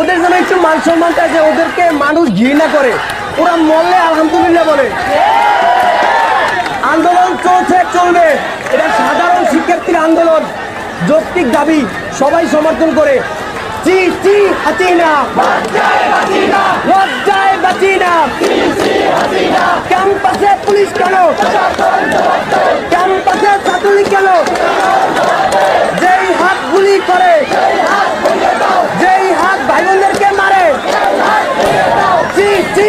ওদের জন্য একটু মান সম্মানটা আছে, ওদেরকে মানুষ ঘৃণা করে। ওরা মরলে আলহামদুলিল্লাহ বলে। আন্দোলন চলছে, চলবে। এটা সাধারণ শিক্ষার্থীর আন্দোলন, যৌক্তিক দাবি, সবাই সমর্থন করে। ক্যাম্পাসে পুলিশ কেন? ক্যাম্পাসে ছাত্রলীগ কেন? যেই হাত গুলি করে, যেই ভাই বোনদেরকে মারে। জি চি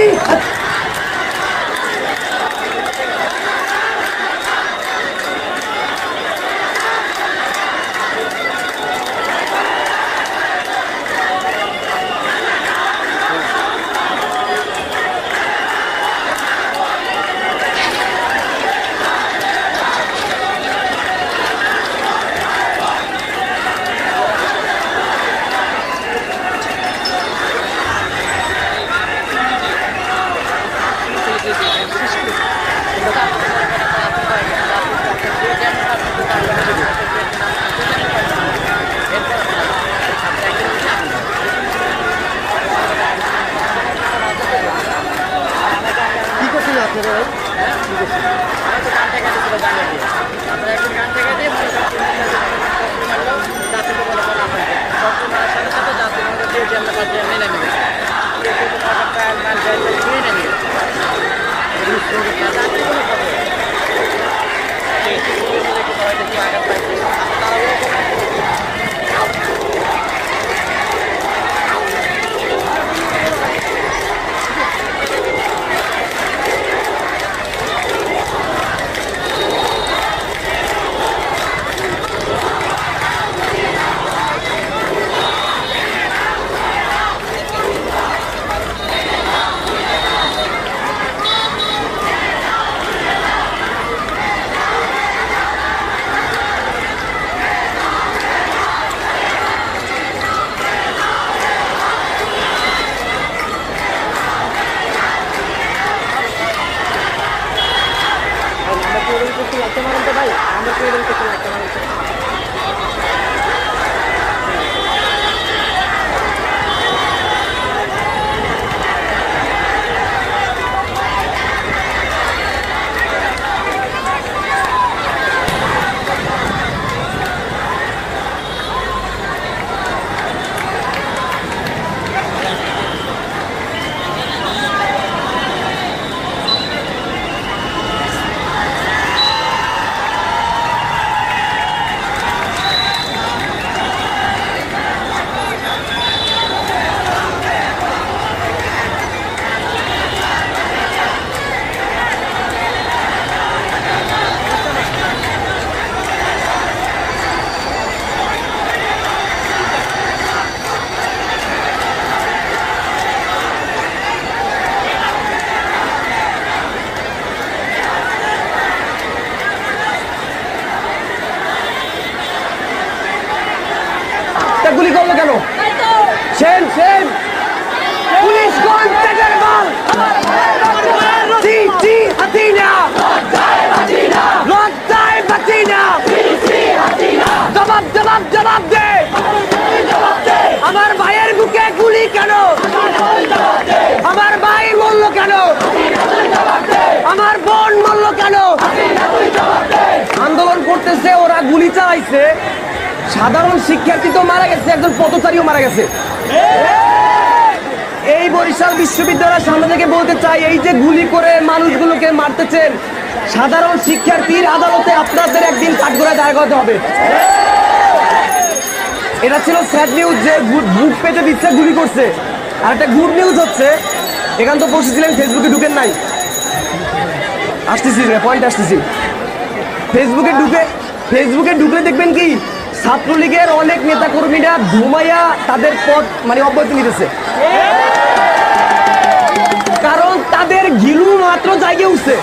হাসিনা কি করছেন আপনারা ভাই? এরকম করতে লাগতে পারেন তো ভাই আমরা কি এরকম করতে লাগতে পারেন তো? তা গুলি করল কেন সেন সেন পুলিশ কোন পেটের বল চি চি হাসিনা লজ্জায় বাঁচি না জবাব জবাব জবাব দে আমার ভাইয়ের বুকে গুলি কেন আমার ভাই মরল কেন আমার বোন মরল কেন আন্দোলন করতেছে ওরা গুলি চালাইছে সাধারণ শিক্ষার্থী তো মারা গেছে একজন মারা গেছে। এই বরিশাল বিশ্ববিদ্যালয়ের সামনে থেকে বলতে চাই, এই যে গুলি করে মানুষগুলোকে মারতেছেন, সাধারণ শিক্ষার্থীর আদালতে আপনাদের একদিন কাঠগড়ায় দাঁড় করাতে হবে। এটা ছিল স্যাড নিউজ যে ভূত পেতে দিচ্ছে, গুলি করছে। আর একটা গুড নিউজ হচ্ছে, এখান তো বসেছিলেন ফেসবুকে ঢুকেন নাই। আসতেছি পয়েন্ট আসতেছি। ফেসবুকে ঢুকে ফেসবুকে ঢুকলে দেখবেন কি ছাত্রলীগের অনেক নেতা কর্মীরা ধুমাইয়া তাদের পথ মানে অব্যাহতি নিতেছে। কারণ তাদের ঘিলু মাত্র জায়গা উঠছে।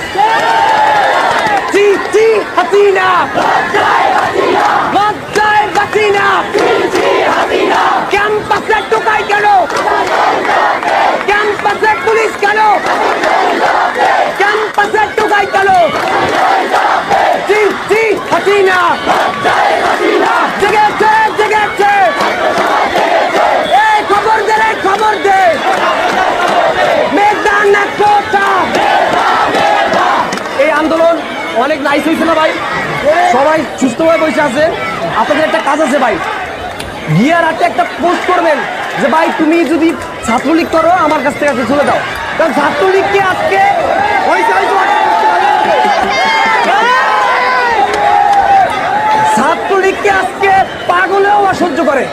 পুলিশ কেন? ক্যাম্পাসে টোকাই কেন? নাইস হয়েছে না ভাই? সবাই সুস্থভাবে বসে আছে। আপনাদের একটা কাজ আছে ভাই। গিয়ার হাতে একটা পোস্ট করবেন যে, ভাই, তুমি যদি ছাত্রলীগ করো, আমার কাছ থেকে চলে দাও কারণ ছাত্রলীগকে আজকে ছাত্রলীগকে আজকে পাগলেও অসহ্য করে?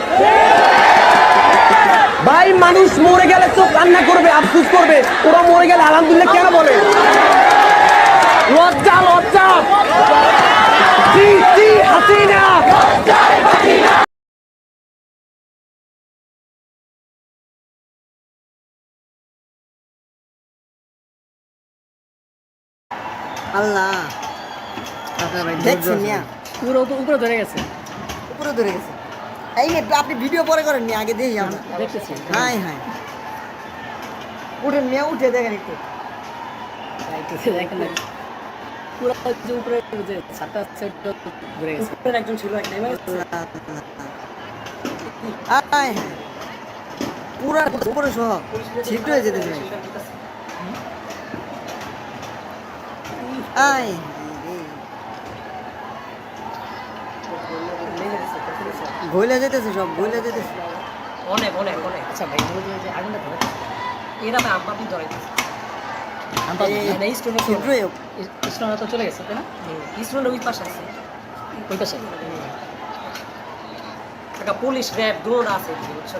ভাই, মানুষ মরে গেলে চোখ কান্না করবে, আফসুস করবে। ওরা মরে গেলে আলহামদুলিল্লাহ কেন বলে? লজ্জা লজ্জা। আল্লাহ। দেখছেন মিয়া? পুরো তো উপরে ধরে গেছে। উপরে ধরে গেছে। এই মেয়ে আপনি ভিডিও পরে করেন নি আগে দেখি আমরা। দেখতেছি। হাই হাই উঠেন মিয়া উঠে দেখেন একটু। দেখেন। পুরো যে উপরে যে ছাদটা আছে, ওটা গেছে। উপরে একজন ছিল একটা এবার হাই হাই উপরে সহ ছিট হয়ে যেতে যেতেছে সব গইলে যেতেছে। অনেক অনেক অনেক। আচ্ছা ভাই আগুনটা ধরে এরা আম্পা ধরে গেছে আম্পা এই মানে এই স্টোনটা ছিদ্র হোক স্টোনটা তো চলে গেছে তাই না স্টোনটা ওই পাশে আছে ওই পাশে একটা পুলিশ র্যাব দৌড় আছে বুঝছ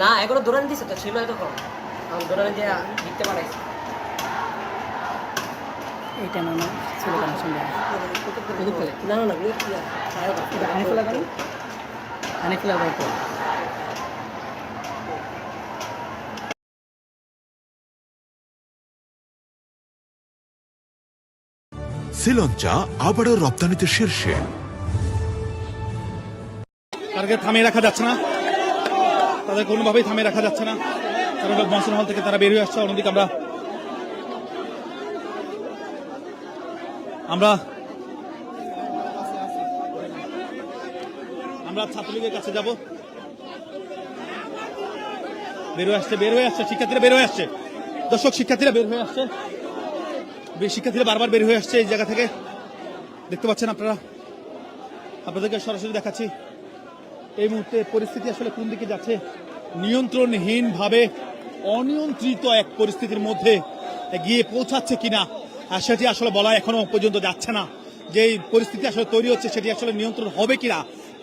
না এগুলো দৌড়ানি দিছে তো ছিল এত কম আমি দৌড়ানি দিয়ে দিতে পারাইছি এইটা না না ছিল কেন শুনবে না না না আনি ফেলা করেন করেন শ্রীলঞ্চা আবারও রপ্তানিতে শীর্ষে। তাদেরকে থামিয়ে রাখা যাচ্ছে না। তাদের কোনোভাবেই থামিয়ে রাখা যাচ্ছে না। কারণ মহসিন হল থেকে তারা বেরিয়ে আসছে। অন্যদিকে আমরা আমরা আমরা ছাত্রলীগের কাছে যাব। বের হয়ে আসছে, বের হয়ে আসছে। শিক্ষার্থীরা বের হয়ে আসছে। দর্শক, শিক্ষার্থীরা বের হয়ে আসছে। শিক্ষার্থীরা বারবার বের হয়ে আসছে এই জায়গা থেকে। দেখতে পাচ্ছেন আপনারা? আপনাদেরকে সরাসরি দেখাচ্ছি। এই মুহূর্তে পরিস্থিতি আসলে কোন দিকে যাচ্ছে? নিয়ন্ত্রণহীন ভাবে অনিয়ন্ত্রিত এক পরিস্থিতির মধ্যে গিয়ে পৌঁছাচ্ছে কিনা? সেটি আসলে বলা এখনও পর্যন্ত যাচ্ছে না। যে পরিস্থিতি আসলে তৈরি হচ্ছে, সেটি আসলে নিয়ন্ত্রণ হবে কিনা?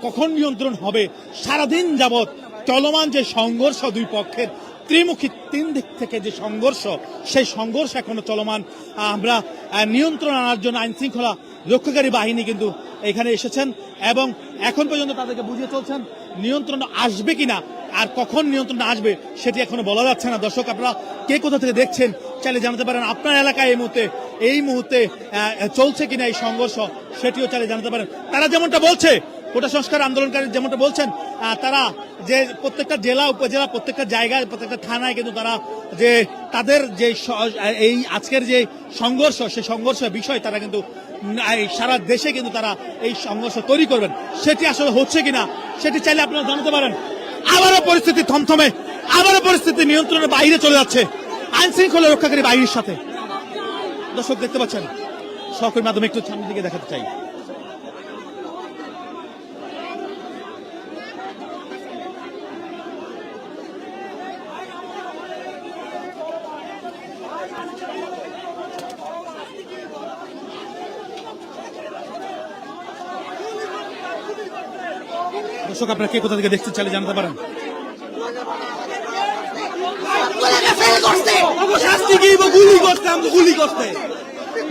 কখন নিয়ন্ত্রণ হবে? সারাদিন যাবৎ চলমান যে সংঘর্ষ দুই পক্ষের ত্রিমুখী তিন দিক থেকে যে সংঘর্ষ, সেই সংঘর্ষ এখনও চলমান। আমরা নিয়ন্ত্রণ আনার জন্য আইন শৃঙ্খলা রক্ষাকারী বাহিনী কিন্তু এখানে এসেছেন এবং এখন পর্যন্ত তাদেরকে বুঝিয়ে চলছেন নিয়ন্ত্রণ আসবে কিনা আর কখন নিয়ন্ত্রণ আসবে সেটি এখনও বলা যাচ্ছে না। দর্শক, আপনারা কে কোথা থেকে দেখছেন চাইলে জানাতে পারেন। আপনার এলাকায় এই মুহূর্তে এই মুহূর্তে চলছে কিনা এই সংঘর্ষ সেটিও চাইলে জানাতে পারেন। তারা যেমনটা বলছে, কোটা সংস্কার আন্দোলনকারী যেমনটা বলছেন তারা যে প্রত্যেকটা জেলা, উপজেলা, প্রত্যেকটা জায়গায়, প্রত্যেকটা থানায় কিন্তু তারা যে তাদের যে এই আজকের যে সংঘর্ষ সেই সংঘর্ষের বিষয় তারা কিন্তু সারা দেশে কিন্তু তারা এই সংঘর্ষ তৈরি করবেন। সেটি আসলে হচ্ছে কিনা, সেটি চাইলে আপনারা জানাতে পারেন। আবারও পরিস্থিতি থমথমে, আবারও পরিস্থিতি নিয়ন্ত্রণের বাইরে চলে যাচ্ছে, আইন শৃঙ্খলা রক্ষাকারী বাহিনীর সাথে। দর্শক, দেখতে পাচ্ছেন সহকর্মীর মাধ্যমে একটু সামনের দিকে দেখাতে চাই। দর্শক আপনারা কে কোথা থেকে দেখতে চাইলে জানাতে পারেন। শাস্তি কি গুলি করতে গুলি করতে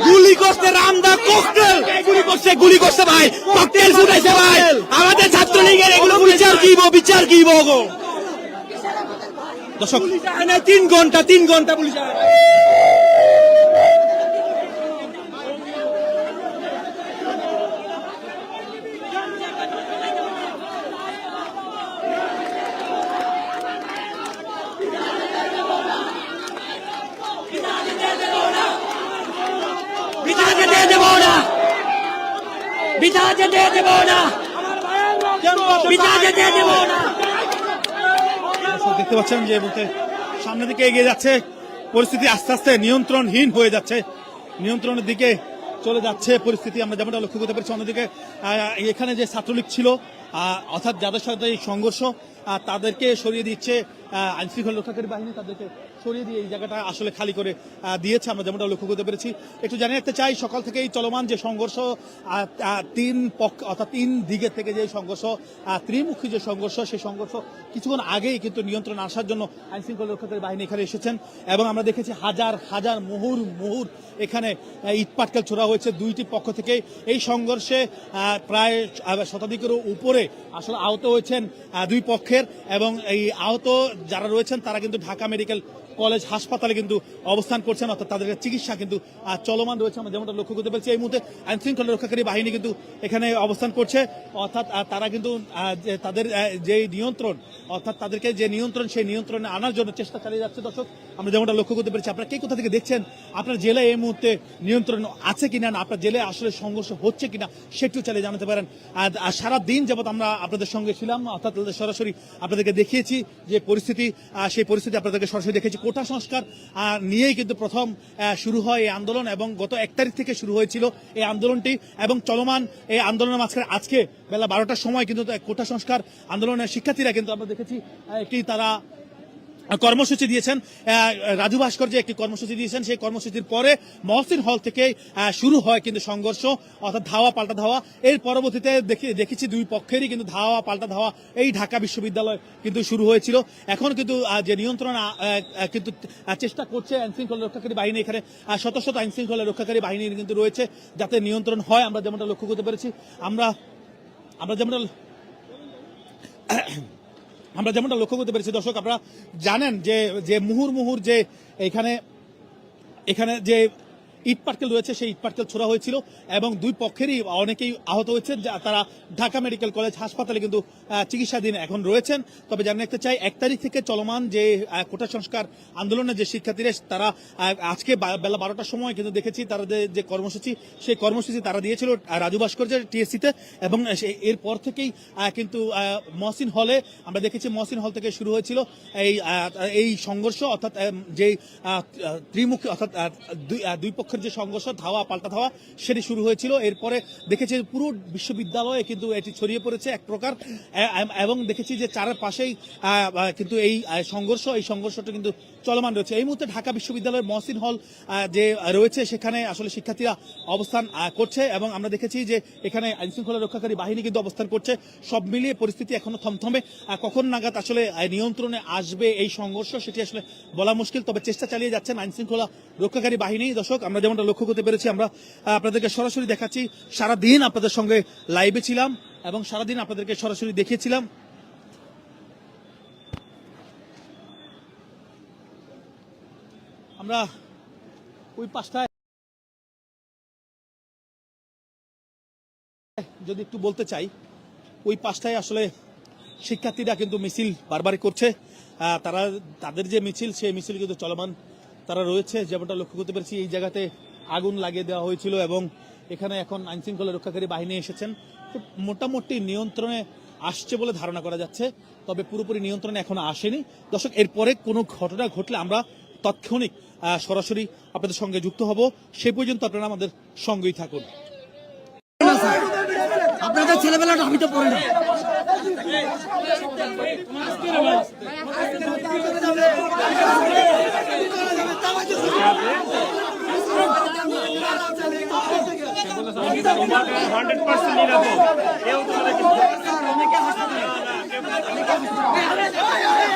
গুলি করতে রামদা ককটেল। গুলি করছে গুলি করছে ভাই। ককটেল ফুটাইছে ভাই। আমাদের ছাত্রলীগের এগুলো বিচার কি হইব? বিচার কি গো? দর্শক তিন ঘণ্টা তিন ঘণ্টা পুলিশ আয়। বিচার যেতে দেবো না বিচার যেতে দেবো না বিচার যেতে দেবো না দর্শক দেখতে পাচ্ছেন যে বলতে সামনের দিকে এগিয়ে যাচ্ছে। পরিস্থিতি আস্তে আস্তে নিয়ন্ত্রণহীন হয়ে যাচ্ছে। নিয়ন্ত্রণের দিকে চলে যাচ্ছে পরিস্থিতি। আমরা যেমনটা লক্ষ্য করতে পারছি, অন্যদিকে এখানে যে ছাত্রলীগ ছিল অর্থাৎ যাদের সাথে এই সংঘর্ষ তাদেরকে সরিয়ে দিচ্ছে আইন শৃঙ্খলা রক্ষাকারী বাহিনী। তাদেরকে সরিয়ে দিয়ে এই জায়গাটা আসলে খালি করে দিয়েছে আমরা যেমনটা লক্ষ্য করতে পেরেছি। একটু জানিয়ে রাখতে চাই সকাল থেকে এই চলমান যে সংঘর্ষ তিন পক্ষ অর্থাৎ তিন দিকের থেকে যে সংঘর্ষ ত্রিমুখী যে সংঘর্ষ সেই সংঘর্ষ কিছুক্ষণ আগেই কিন্তু নিয়ন্ত্রণ আসার জন্য আইন শৃঙ্খলা রক্ষাকারী বাহিনী এখানে এসেছেন এবং আমরা দেখেছি হাজার হাজার মুহুর মুহুর এখানে আহ, ইট ছোড়া হয়েছে দুইটি পক্ষ থেকে এই সংঘর্ষে প্রায় শতাধিকেরও উপরে আসলে আহত হয়েছেন দুই পক্ষের এবং এই আহত যারা রয়েছেন তারা কিন্তু ঢাকা মেডিকেল কলেজ, হাসপাতালে কিন্তু অবস্থান করছেন, অর্থাৎ তাদের চিকিৎসা কিন্তু চলমান রয়েছে। আমরা যেমনটা লক্ষ্য করতে পারছি, এই মুহূর্তে আইন শৃঙ্খলা রক্ষাকারী বাহিনী কিন্তু এখানে অবস্থান করছে। অর্থাৎ তারা কিন্তু তাদের যে নিয়ন্ত্রণ, অর্থাৎ তাদেরকে যে নিয়ন্ত্রণ, সেই নিয়ন্ত্রণে আনার জন্য চেষ্টা চালিয়ে যাচ্ছে দর্শক। আমরা যেমনটা লক্ষ্য করতে পেরেছি, আপনারা কে কোথা থেকে দেখছেন? আপনার জেলায় এই মুহূর্তে নিয়ন্ত্রণ আছে কিনা না? আপনার জেলায় আসলে সংঘর্ষ হচ্ছে কিনা সেটিও চালিয়ে জানাতে পারেন। আর সারা দিন যাবত আমরা আপনাদের সঙ্গে ছিলাম, অর্থাৎ সরাসরি আপনাদেরকে দেখিয়েছি যে পরিস্থিতি সেই পরিস্থিতি আপনাদেরকে সরাসরি দেখেছি। কোটা সংস্কার নিয়েই কিন্তু প্রথম শুরু হয় এই আন্দোলন এবং গত এক তারিখ থেকে শুরু হয়েছিল এই আন্দোলনটি এবং চলমান এই আন্দোলনের মাঝখানে আজকে বেলা বারোটার সময় কিন্তু কোটা সংস্কার আন্দোলনের শিক্ষার্থীরা কিন্তু আমরা দেখেছি একটি তারা কর্মসূচি দিয়েছেন। রাজু ভাস্কর যে একটি কর্মসূচি দিয়েছেন, সেই কর্মসূচির পরে মহসিন হল থেকে শুরু হয় কিন্তু সংঘর্ষ, অর্থাৎ ধাওয়া পাল্টা ধাওয়া। এর পরবর্তীতে দেখি, দেখেছি দুই পক্ষেরই কিন্তু ধাওয়া পাল্টা ধাওয়া এই ঢাকা বিশ্ববিদ্যালয় কিন্তু শুরু হয়েছিল। এখন কিন্তু যে নিয়ন্ত্রণ কিন্তু চেষ্টা করছে আইন শৃঙ্খলা রক্ষাকারী বাহিনী এখানে শত শত আইন শৃঙ্খলা রক্ষাকারী বাহিনী কিন্তু রয়েছে যাতে নিয়ন্ত্রণ হয়, আমরা যেমনটা লক্ষ্য করতে পেরেছি। আমরা আমরা যেমনটা আমরা যেমনটা লক্ষ্য করতে পেরেছি, দর্শক, আপনারা জানেন যে যে মুহুর মুহুর যে এখানে এখানে যে ইট পাটকেল রয়েছে, সেই ইট পাটকেল ছোড়া হয়েছিল এবং দুই পক্ষেরই অনেকেই আহত হয়েছেন তারা ঢাকা মেডিকেল কলেজ হাসপাতালে কিন্তু চিকিৎসাধীন এখন রয়েছেন। তবে জানিয়ে রাখতে চাই, এক তারিখ থেকে চলমান যে কোটা সংস্কার আন্দোলনের যে শিক্ষার্থীরা তারা আজকে বেলা বারোটার সময় কিন্তু দেখেছি, তারা যে- কর্মসূচি, সেই কর্মসূচি তারা দিয়েছিল রাজু ভাস্কর্যের টিএসসিতে এবং এরপর থেকেই কিন্তু মহসিন হলে, আমরা দেখেছি মহসিন হল থেকে শুরু হয়েছিল এই এই সংঘর্ষ, অর্থাৎ যে ত্রিমুখী, অর্থাৎ দুই দুই পক্ষের যে সংঘর্ষ, ধাওয়া, পাল্টা ধাওয়া, সেটি শুরু হয়েছিল। এরপরে দেখেছি পুরো বিশ্ববিদ্যালয়ে কিন্তু এটি ছড়িয়ে পড়েছে এক প্রকার। এবং দেখেছি যে চারপাশেই কিন্তু এই সংঘর্ষ, এই সংঘর্ষটা কিন্তু চলমান রয়েছে। এই মুহূর্তে ঢাকা বিশ্ববিদ্যালয়ের মহসিন হল যে রয়েছে, সেখানে আসলে শিক্ষার্থীরা অবস্থান করছে এবং আমরা দেখেছি যে এখানে আইন শৃঙ্খলা রক্ষাকারী বাহিনী কিন্তু অবস্থান করছে। সব মিলিয়ে পরিস্থিতি এখনও থমথমে। কখন নাগাদ আসলে নিয়ন্ত্রণে আসবে এই সংঘর্ষ সেটি আসলে বলা মুশকিল, তবে চেষ্টা চালিয়ে যাচ্ছেন আইন শৃঙ্খলা রক্ষাকারী বাহিনী। দর্শক, আমরা যেমনটা লক্ষ্য করতে পেরেছি, আমরা আপনাদেরকে সরাসরি দেখাচ্ছি। সারাদিন আপনাদের সঙ্গে লাইভে ছিলাম এবং সারাদিন আপনাদেরকে সরাসরি দেখিয়েছিলাম। আমরা ওই পাঁচটায় যদি একটু বলতে চাই, ওই পাঁচটায় আসলে শিক্ষার্থীরা কিন্তু মিছিল বারবারই করছে। তারা, তাদের যে মিছিল, সেই মিছিল কিন্তু চলমান। তারা রয়েছে, যেমনটা লক্ষ্য করতে পেরেছি, এই জায়গাতে আগুন লাগিয়ে দেওয়া হয়েছিল এবং এখানে এখন আইন শৃঙ্খলা রক্ষাকারী বাহিনী এসেছেন। মোটামুটি নিয়ন্ত্রণে আসছে বলে ধারণা করা যাচ্ছে, তবে পুরোপুরি নিয়ন্ত্রণে এখনও আসেনি। দর্শক, এরপরে কোনো ঘটনা ঘটলে আমরা তাৎক্ষণিক সরাসরি আপনাদের সঙ্গে যুক্ত হব। সে পর্যন্ত আপনারা আমাদের সঙ্গেই থাকুন। আপনাদের ছেলেবেলাটা আমি তো পড়ি না হচ্ছে দোয়াল চত্বর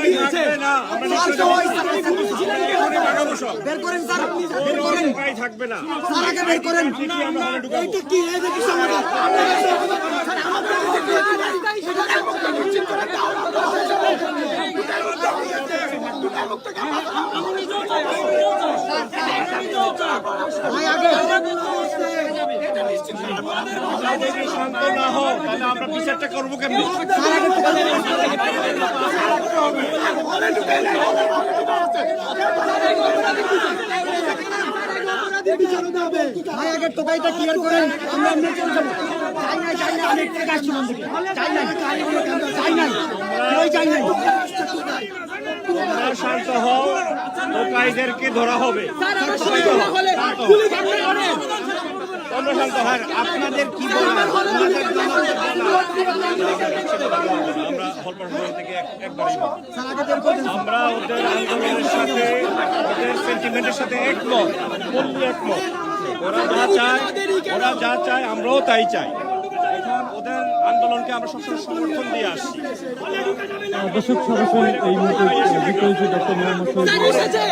স্যার সহ এই স্যার বের করেন। স্যার বের করেন স্যার আগে বের করেন এইটা কি এই দেখি সমাধান আমাদের না আমরা বিচারটা করব চাই নাই চাই একটু কাজ শুনুন চাই নাই চাই নাই চাই নাই তোমরা শান্ত হও টোকাইদেরকে ধরা হবে। তোমরা শান্ত হন আপনাদের কি আপনাদের আমরা থেকে আমরা ওদের আন্দোলনের সাথে ওদের সেন্টিমেন্টের সাথে একমত একমত। ওরা যা চায় ওরা যা চায় আমরাও তাই চাই। আন্দোলনকে আমরা সবসময় সমর্থন দিয়ে আসছি দর্শক সরাসরি এই মুহূর্তে যুক্ত হয়েছে ডক্টর মোহাম্মদ শহীদ এসেছে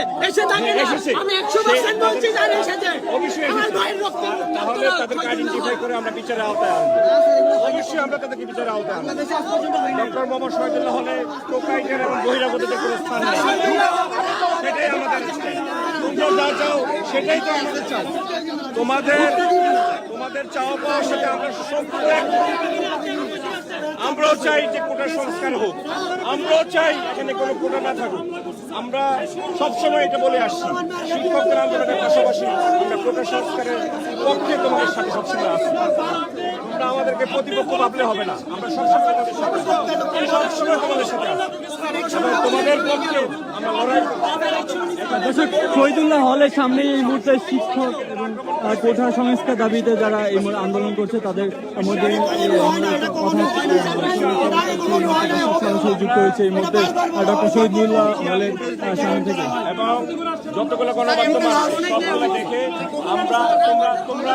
আমি একশো পার্সেন্ট বলছি জানি এসেছে অবশ্যই আমার ভাইয়ের রক্ত তাহলে তাদেরকে আইডেন্টিফাই করে আমরা বিচারের আওতায় আনব অবশ্যই আমরা তাদেরকে বিচারের আওতায় আনব বাংলাদেশে আজ পর্যন্ত হয়নি ডক্টর মোহাম্মদ শহীদুল্লাহ হলে টোকাইদের এবং বহিরাগতদের কোনো স্থান নেই সেটাই আমাদের চাই। তোমরা যা চাও সেটাই তো আমাদের চাও তোমাদের তোমাদের চাওয়া পাওয়ার সাথে আমরা সম্পূর্ণ আমরাও চাই যে কোটার সংস্কার হোক। আমরাও চাই এখানে কোনো কোটা না থাকুক। আমরা সবসময় এটা বলে আসছি। শিক্ষকদের আন্দোলনের পাশাপাশি আমরা কোটা সংস্কারের পক্ষে তোমাদের সাথে সবসময় আছি। তোমরা আমাদেরকে প্রতিপক্ষ ভাবলে হবে না। আমরা সবসময় তোমাদের সাথে আছি। সবসময় তোমাদের সাথে তোমাদের পক্ষে আমরা লড়াই দর্শক শহীদুল্লাহ হলের সামনে এই মুহূর্তে শিক্ষক এবং কোঠা সংস্কার দাবিতে যারা এই আন্দোলন করছে তাদের মধ্যে যুক্ত হয়েছে এই মুহূর্তে ডক্টর শহীদুল্লাহ হলের সামনে থেকে। এবং যতগুলো গণমাধ্যম দেখে আমরা তোমরা তোমরা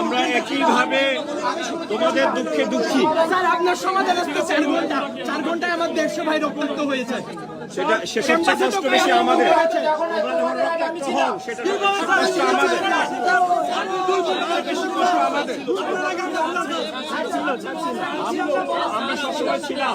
আমরা একইভাবে তোমাদের দুঃখে দুঃখী স্যার আপনার সমাধান আসতে চার ঘণ্টা চার ঘন্টায় আমার দেড়শো ভাই রক্ত হয়েছে সেটা সে সবচেয়ে কষ্ট বেশি আমাদের তোমরা যখন রক্তাক্ত হও সেটা সবচেয়ে কষ্ট আমাদের সবচেয়ে বেশি কষ্ট আমাদের আমরা- আমরা সবসময় ছিলাম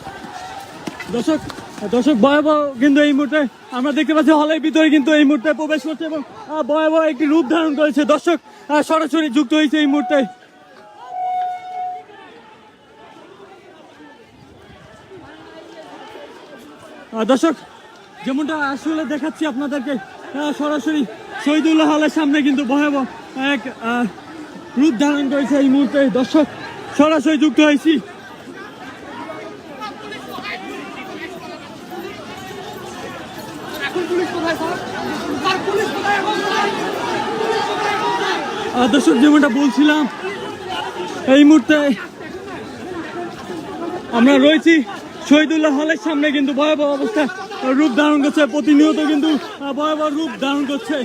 দর্শক দর্শক, ভয়াবহ কিন্তু এই মুহূর্তে আমরা দেখতে পাচ্ছি হলের ভিতরে কিন্তু এই মুহূর্তে প্রবেশ করছে এবং ভয়াবহ একটি রূপ ধারণ করেছে। দর্শক সরাসরি যুক্ত হয়েছে এই মুহূর্তে। দর্শক, যেমনটা আসলে দেখাচ্ছি আপনাদেরকে সরাসরি শহীদুল্লাহ হলের সামনে কিন্তু ভয়াবহ এক রূপ ধারণ করেছে এই মুহূর্তে। দর্শক, সরাসরি যুক্ত হয়েছি। দর্শক যেমনটা বলছিলাম এই মুহূর্তে আমরা রয়েছি শহীদুল্লাহ হলের সামনে কিন্তু ভয়াবহ অবস্থা রূপ ধারণ করছে প্রতিনিয়ত কিন্তু ভয়াবহ রূপ ধারণ করছে।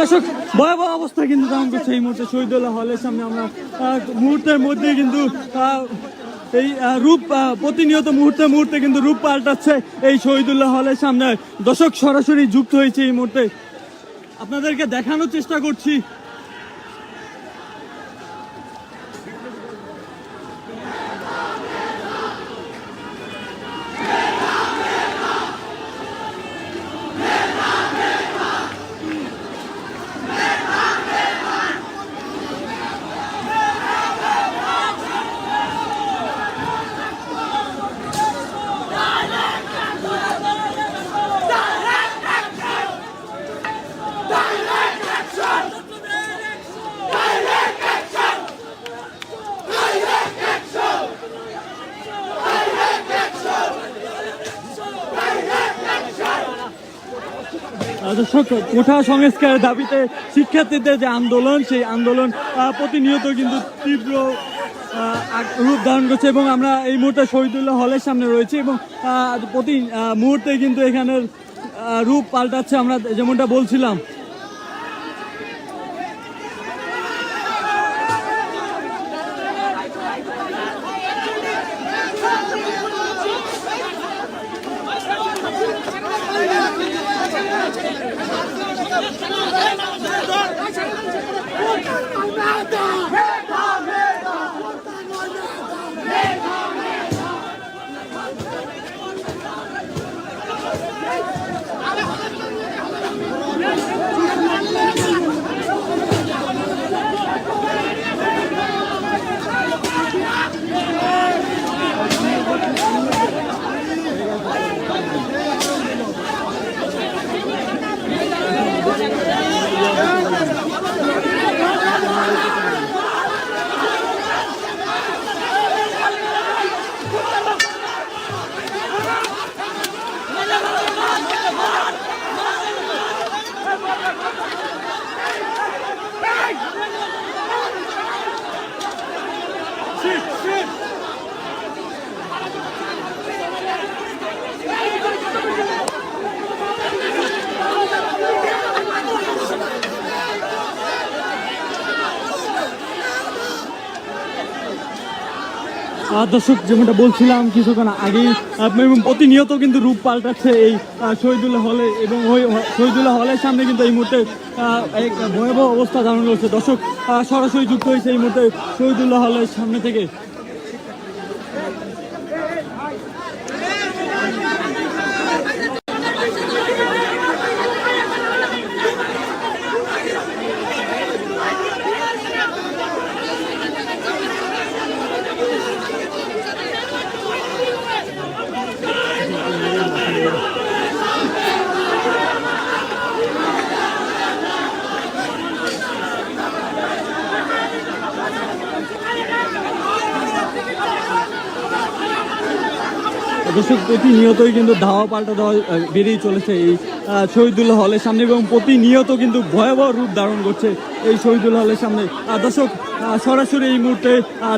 দর্শক, ভয়াবহ অবস্থা কিন্তু ধারণ করছে এই মুহূর্তে শহীদুল্লাহ হলের সামনে আমরা মুহূর্তের মধ্যে কিন্তু এই রূপ প্রতিনিয়ত মুহূর্তে মুহূর্তে কিন্তু রূপ পাল্টাচ্ছে এই শহীদুল্লাহ হলের সামনে। দর্শক, সরাসরি যুক্ত হয়েছে এই মুহূর্তে। আপনাদেরকে দেখানোর চেষ্টা করছি। কোঠা সংস্কারের দাবিতে শিক্ষার্থীদের যে আন্দোলন, সেই আন্দোলন প্রতিনিয়ত কিন্তু তীব্র রূপ ধারণ করছে এবং আমরা এই মুহূর্তে শহীদুল্লাহ হলের সামনে রয়েছি এবং প্রতি মুহূর্তে কিন্তু এখানের রূপ পাল্টাচ্ছে আমরা যেমনটা বলছিলাম। দর্শক যেমনটা বলছিলাম কিছুক্ষণ আগেই এবং প্রতিনিয়ত কিন্তু রূপ পাল্টাচ্ছে এই শহীদুল্লাহ হলে এবং ওই শহীদুল্লাহ হলের সামনে কিন্তু এই মুহূর্তে এক ভয়াবহ অবস্থা ধারণ করছে। দর্শক সরাসরি যুক্ত হয়েছে এই মুহূর্তে শহীদুল্লাহ হলের সামনে থেকে। দর্শক প্রতিনিয়তই কিন্তু ধাওয়া পাল্টা দেওয়া বেড়েই চলেছে এই আহ, শহীদুল্লাহ হলের সামনে এবং প্রতিনিয়ত কিন্তু ভয়াবহ রূপ ধারণ করছে এই শহীদুল্লাহ হলের সামনে। দর্শক সরাসরি এই মুহূর্তে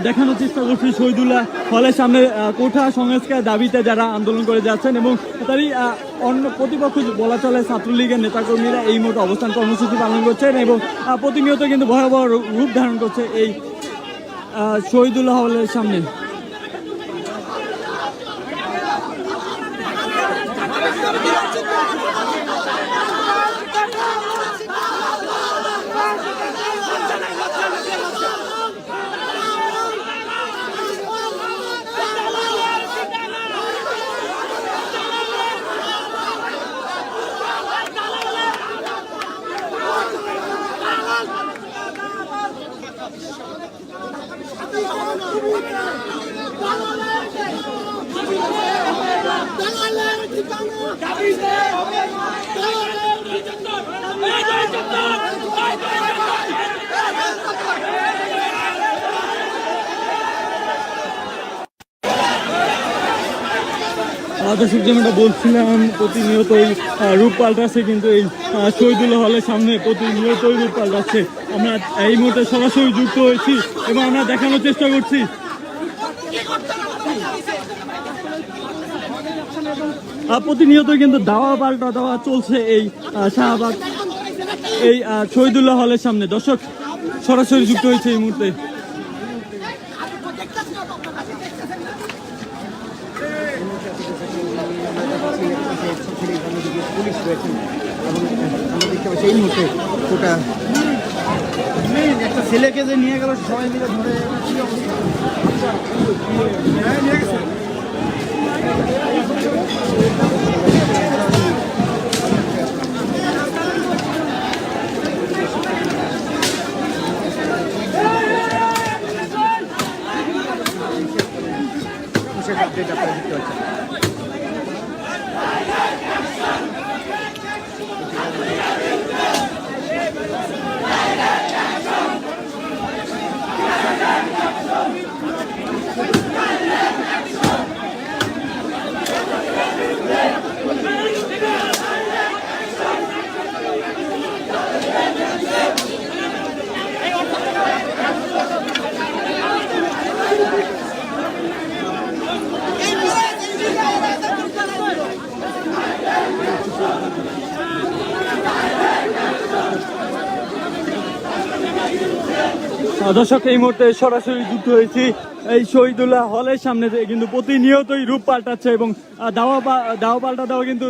দেখানোর চেষ্টা করছি শহীদুল্লাহ হলের সামনে কোঠা সংস্কার দাবিতে যারা আন্দোলন করে যাচ্ছেন এবং তারই অন্য প্রতিপক্ষ বলা চলে ছাত্রলীগের নেতাকর্মীরা এই মুহূর্তে অবস্থান কর্মসূচি পালন করছেন এবং প্রতিনিয়ত কিন্তু ভয়াবহ রূপ ধারণ করছে এই শহীদুল্লাহ হলের সামনে। দর্শক যেমনটা বলছিলাম প্রতিনিয়তই আহ, রূপ পাল্টাচ্ছে কিন্তু এই আহ, শহীদুল্লাহ হলের সামনে প্রতিনিয়তই রূপ পাল্টাচ্ছে। আমরা এই মুহূর্তে সরাসরি যুক্ত হয়েছি এবং আমরা দেখানোর চেষ্টা করছি। প্রতিনিয়ত কিন্তু দাওয়া পাল্টা দাওয়া চলছে এই শাহবাগ, এই শহীদুল্লাহ হলের সামনে। দর্শক, সরাসরি যুক্ত হয়েছে এই মুহূর্তে পুলিশ রয়েছেন এবং সাংবাদিক দেখতে পাচ্ছি এই মুহূর্তে ওটা একটা ছেলেকে যে নিয়ে গেল সবাই মিলে ধরে কি অবস্থা হ্যাঁ, নিয়ে গেছে। বিশেষ আপডেট আপনারা দেখতে পাচ্ছেন আহ, দর্শক, এই মুহূর্তে সরাসরি যুক্ত হয়েছি এই শহীদুল্লাহ হলের সামনে কিন্তু প্রতিনিয়তই রূপ পাল্টাচ্ছে এবং দাওয়া দাওয়া পাল্টা দেওয়া কিন্তু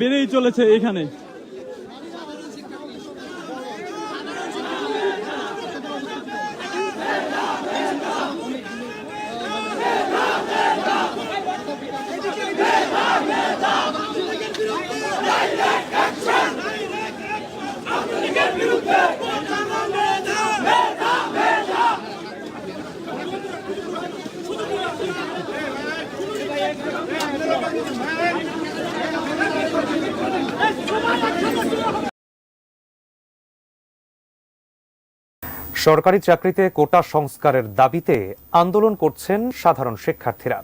বেড়েই চলেছে এখানে। সরকারি চাকরিতে কোটা সংস্কারের দাবিতে আন্দোলন করছেন সাধারণ শিক্ষার্থীরা।